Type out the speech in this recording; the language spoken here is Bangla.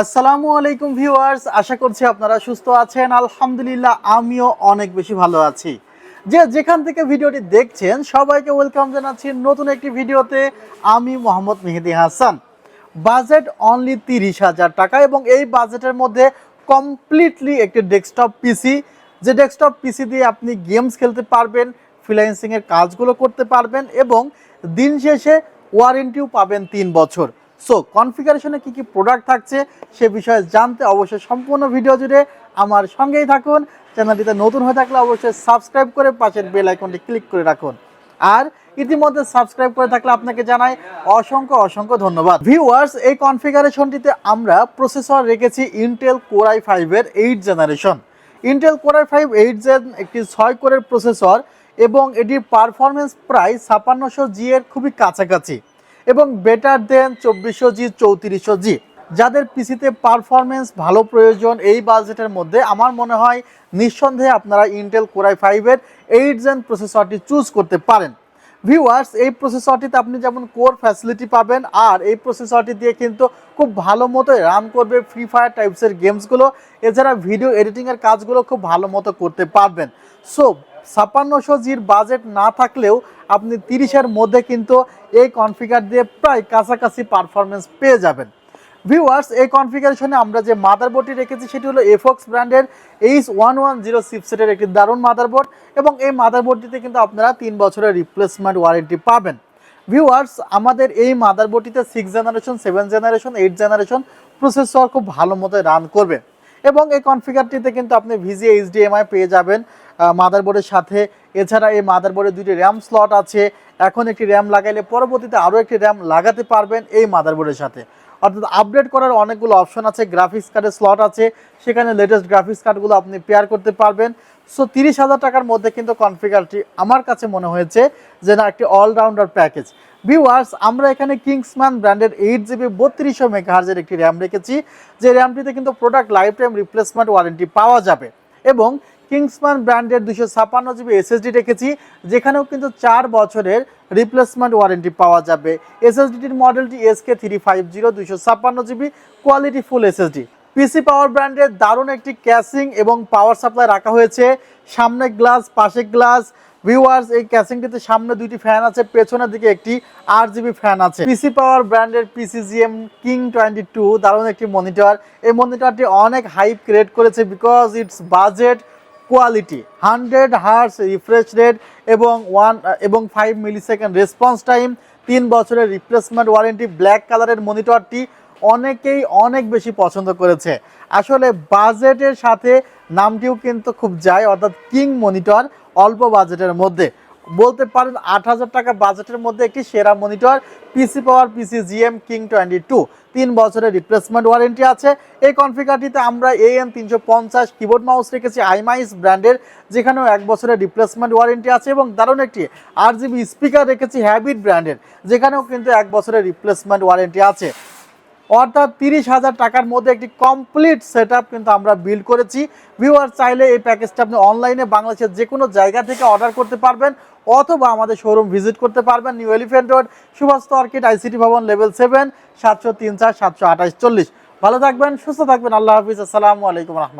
আসসালামু আলাইকুম ভিউয়ার্স, আশা করছি আপনারা সুস্থ আছেন। আলহামদুলিল্লাহ, আমিও অনেক বেশি ভালো আছি। যে যেখান থেকে ভিডিওটি দেখছেন, সবাইকে ওয়েলকাম জানাচ্ছি নতুন একটি ভিডিওতে। আমি মোহাম্মদ মেহেদি হাসান। বাজেট অনলি তিরিশ হাজার টাকা এবং এই বাজেটের মধ্যে কমপ্লিটলি একটি ডেস্কটপ পিসি যে ডেস্কটপ পিসি দিয়ে আপনি গেমস খেলতে পারবেন ফ্রিল্যান্সিংয়ের কাজগুলো করতে পারবেন এবং দিন শেষে ওয়ারেন্টিও পাবেন তিন বছর। সো কনফিগারেশনে কি কি প্রোডাক্ট থাকছে সে বিষয়ে জানতে অবশ্যই সম্পূর্ণ ভিডিও জুড়ে আমার সঙ্গেই থাকুন। চ্যানেলটিতে নতুন হয়ে থাকলে অবশ্যই সাবস্ক্রাইব করে পাশের বেল আইকনটি ক্লিক করে রাখুন। আর ইতিমধ্যে সাবস্ক্রাইব করে থাকলে আপনাকে জানাই অসংখ্য অসংখ্য ধন্যবাদ। ভিউয়ার্স এই কনফিগারেশনটিতে আমরা প্রসেসর রেখেছি ইন্টেল কোরাই ফাইভের eight generation Intel core i five eight gen একটি ছয় কোরের প্রসেসর এবং এটির পারফরমেন্স প্রায় ছাপান্নশো জি এর খুবই কাছাকাছি। এবং বেটার দেন চব্বিশশো জি চৌত্রিশশো জি যাদের পিসিতে পারফরমেন্স ভালো প্রয়োজন এই বাজেটের মধ্যে, আমার মনে হয় নিঃসন্দেহে আপনারা ইন্টেল কোরাই ফাইভের এইট জেন প্রসেসরটি চুজ করতে পারেন। ভিউয়ার্স এই প্রসেসরটিতে আপনি যেমন কোর ফ্যাসিলিটি পাবেন, আর এই প্রসেসরটি দিয়ে কিন্তু খুব ভালো মতো রান করবে ফ্রি ফায়ার টাইপসের গেমসগুলো এছাড়া ভিডিও এডিটিংয়ের কাজগুলো খুব ভালো মতো করতে পারবেন। সো ছাপ্পান্নশো জির বাজেট না থাকলেও আপনি তিরিশের মধ্যে কিন্তু এই কনফিগার দিয়ে প্রায় কাছাকাছি পারফরমেন্স পেয়ে যাবেন। ভিউয়ার্স এই কনফিগারেশনে আমরা যে মাদারবোর্ডটি রেখেছি, সেটি হলো এফক্স ব্র্যান্ডের এইচ ওয়ান ওয়ান জিরো সিপসেটের একটি দারুণ মাদারবোর্ড এবং এই মাদারবোর্ডটিতে কিন্তু আপনারা তিন বছরের রিপ্লেসমেন্ট ওয়ারেন্টি পাবেন। ভিউয়ার্স আমাদের এই মাদারবোর্ডটিতে six generation seven generation eight generation processor খুব ভালো মতো রান করবে। এবং এই কনফিগারটিতে কিন্তু আপনি ভিজি এইচডিএমআই পেয়ে যাবেন। মাদারবোর্ডের সাথে। এছাড়া এই মাদারবোর্ডে দুটি র্যাম স্লট আছে। এখন একটি র্যাম লাগাইলে পরবর্তীতে আরও একটি র্যাম লাগাতে পারবেন এই মাদারবোর্ডের সাথে। অর্থাৎ আপডেট করার অনেকগুলো অপশন আছে গ্রাফিক্স কার্ডের স্লট আছে। সেখানে লেটেস্ট গ্রাফিক্স কার্ডগুলো আপনি পেয়ার করতে পারবেন। সো তিরিশ হাজার টাকার মধ্যে কিন্তু কনফিগারটি আমার কাছে মনে হয়েছে যে না, একটি অলরাউন্ডার প্যাকেজ ভিউয়ার্স আমরা এখানে কিংসম্যান ব্র্যান্ডের এইট জিবি বত্রিশশো মেগাহার্জের একটি র্যাম রেখেছি। যে র্যামটিতে কিন্তু product life time replacement warranty পাওয়া যাবে। এবং কিংসম্যান ব্র্যান্ডের দুশো ছাপান্ন জিবি এসএসডি রেখেছি, যেখানেও কিন্তু চার বছরের রিপ্লেসমেন্ট ওয়ারেন্টি পাওয়া যাবে। এসএসডিটির মডেলটি এসকে থ্রি ফাইভ জিরো দুশো ছাপ্পান্ন GB quality full SSD PC power ব্র্যান্ডের দারুণ একটি ক্যাসিং এবং পাওয়ার সাপ্লাই রাখা হয়েছে। সামনে গ্লাস পাশে গ্লাস ভিউয়ার্স এই ক্যাসিংটিতে সামনে দুইটি ফ্যান আছে, পেছনের দিকে একটি আট জিবি ফ্যান আছে। পিসি পাওয়ার ব্র্যান্ডের পিসিজিএম কিং টোয়েন্টি টু দারুণ একটি মনিটর এই মনিটরটি অনেক হাইপ ক্রিয়েট করেছে because it's budget quality hundred hertz refresh rate এবং ওয়ান এবং five millisecond response time তিন বছরের রিপ্লেসমেন্ট ওয়ারেন্টি ব্ল্যাক কালারের মনিটরটি অনেকেই অনেক বেশি পছন্দ করেছে। আসলে বাজেটের সাথে নামটিও কিন্তু খুব যায়, অর্থাৎ কিং মনিটর অল্প বাজেটের মধ্যে। বলতে পারেন আট হাজার টাকা বাজেটের মধ্যে একটি সেরা monitor PC power PC GM king twenty two তিন বছরের রিপ্লেসমেন্ট ওয়ারেন্টি আছে। এই কনফিগারটিতে আমরা এ এম তিনশো পঞ্চাশ কিবোর্ড মাউস রেখেছি আইমাইস ব্র্যান্ডের যেখানেও এক বছরের রিপ্লেসমেন্ট ওয়ারেন্টি আছে এবং দারুণ একটি আট জিবি স্পিকার রেখেছি হ্যাবিট ব্র্যান্ডের যেখানেও কিন্তু এক বছরের রিপ্লেসমেন্ট ওয়ারেন্টি আছে। অর্থাৎ তিরিশ হাজার টাকার মধ্যে একটি কমপ্লিট সেট কিন্তু আমরা বিল্ড করেছি। ভিউয়ার চাইলে এই প্যাকেজটা আপনি অনলাইনে বাংলাদেশের যে কোনো জায়গা থেকে অর্ডার করতে পারবেন অথবা আমাদের শোরুম ভিজিট করতে পারবেন new elephant road Subhash orchid ICT ভবন লেভেল সেভেন সাতশো তিন চার, সাতশো আঠাশ, চল্লিশ। ভালো থাকবেন, সুস্থ থাকবেন। আল্লাহ হাফিজ। আসসালামু আলাইকুম রহমান